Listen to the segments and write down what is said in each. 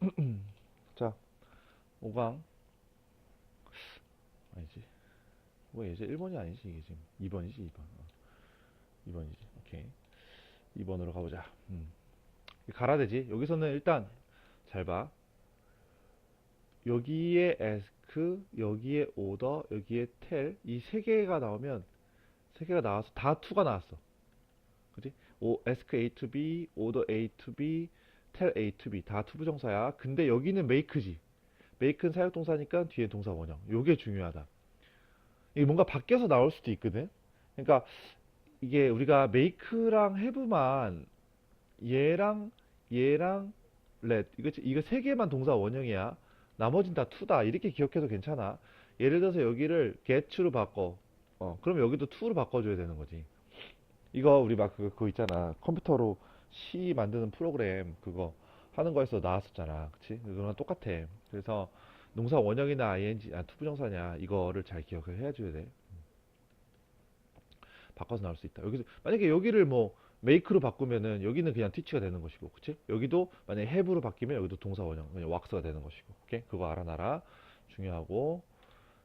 자, 5강. 아니지. 뭐 이제 1번이 아니지, 이게 지금. 2번이지, 2번. 어. 2번이지. 오케이. 2번으로 가보자. 음. 갈아되지? 여기서는 일단, 잘 봐. 여기에 ask, 여기에 order, 여기에 tell, 이세 개가 나오면, 세 개가 나와서 다 2가 나왔어. 그지? 오, ask A to B, order A to B, tell A to B 다 투부정사야. 근데 여기는 make지. make는 사역동사니까 뒤에 동사 원형. 요게 중요하다. 이게 뭔가 바뀌어서 나올 수도 있거든. 그러니까 이게 우리가 make랑 have만 얘랑 얘랑 let 이거 이거 세 개만 동사 원형이야. 나머진 다 to다. 이렇게 기억해도 괜찮아. 예를 들어서 여기를 get로 바꿔. 어, 그럼 여기도 to로 바꿔줘야 되는 거지. 이거 우리 막 그거 있잖아. 컴퓨터로 C 만드는 프로그램 그거 하는 거에서 나왔었잖아. 그치? 그거랑 똑같아. 그래서 농사 원형이나 ing, 아, 투부정사냐 이거를 잘 기억을 해줘야 돼. 바꿔서 나올 수 있다. 여기서 만약에 여기를 뭐 make로 바꾸면은 여기는 그냥 teach가 되는 것이고, 그치? 여기도 만약에 have로 바뀌면 여기도 동사 원형, 그냥 wax가 되는 것이고, 오케이? 그거 알아놔라. 중요하고.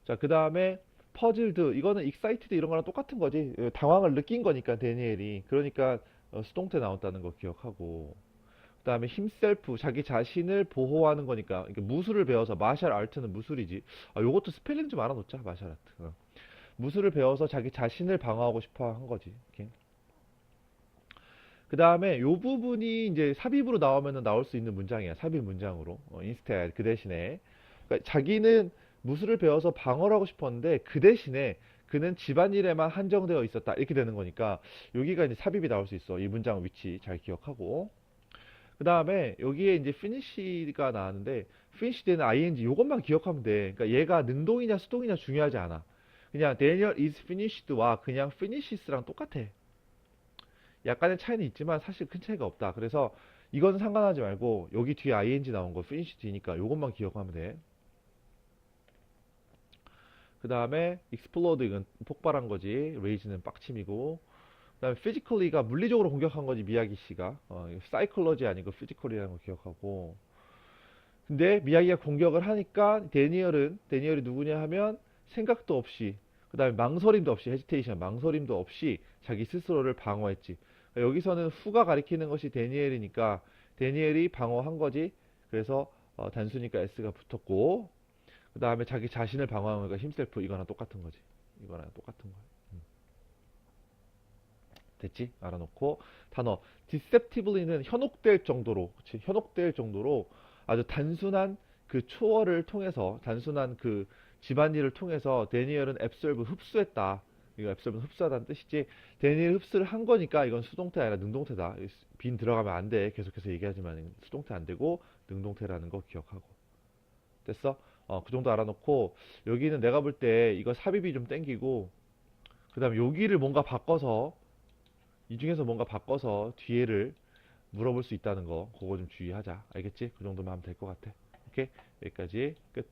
자, 그 다음에 퍼즐드 이거는 excited 이런 거랑 똑같은 거지. 어, 당황을 느낀 거니까 데니엘이. 그러니까 어, 수동 태 나온다는 거 기억하고. 그 다음에 himself 자기 자신을 보호하는 거니까 그러니까 무술을 배워서 마샬 아트는 무술이지. 아, 요것도 스펠링 좀 알아놓자. 마샬 아트. 어. 무술을 배워서 자기 자신을 방어하고 싶어 한 거지. 그 다음에 요 부분이 이제 삽입으로 나오면은 나올 수 있는 문장이야. 삽입 문장으로. 어, instead 그 대신에 그러니까 자기는 무술을 배워서 방어를 하고 싶었는데 그 대신에 그는 집안일에만 한정되어 있었다. 이렇게 되는 거니까 여기가 이제 삽입이 나올 수 있어. 이 문장 위치 잘 기억하고. 그 다음에 여기에 이제 finish가 나왔는데 finish 되는 ing 요것만 기억하면 돼. 그러니까 얘가 능동이냐 수동이냐 중요하지 않아. 그냥 Daniel is finished와 그냥 finishes,랑 똑같아. 약간의 차이는 있지만 사실 큰 차이가 없다. 그래서 이건 상관하지 말고 여기 뒤에 ing 나온 거 finish 뒤니까 요것만 기억하면 돼. 그 다음에 이건 폭발한 거지. raise는 빡침이고. 그 다음에 physically가 물리적으로 공격한 거지 미야기 씨가. 어, psychology 아니고 physically라는 거 기억하고. 근데 미야기가 공격을 하니까 데니얼은 데니얼이 누구냐 하면 생각도 없이 그 다음에 망설임도 없이 헤지테이션 망설임도 없이 자기 스스로를 방어했지. 그러니까 여기서는 후가 가리키는 것이 데니엘이니까 데니엘이 방어한 거지. 그래서 어, 단수니까 s가 붙었고 그 다음에 자기 자신을 방어하는 거니까 힘셀프 이거랑 똑같은 거지. 이거랑 똑같은 거야. 음. 됐지? 알아놓고 단어 deceptively는 현혹될 정도로, 그치? 현혹될 정도로 아주 단순한 그 초월을 통해서 단순한 그 집안일을 통해서 데니엘은 앱솔브 흡수했다. 이거 앱솔브는 흡수하다는 뜻이지. 데니엘 흡수를 한 거니까 이건 수동태 아니라 능동태다. 빈 들어가면 안 돼. 계속해서 얘기하지만 수동태 안 되고 능동태라는 거 기억하고. 됐어? 어, 그 정도 알아놓고 여기는 내가 볼 때 이거 삽입이 좀 땡기고 그 다음에 여기를 뭔가 바꿔서 이 중에서 뭔가 바꿔서 뒤에를 물어볼 수 있다는 거 그거 좀 주의하자 알겠지? 그 정도만 하면 될 것 같아 오케이? 여기까지 끝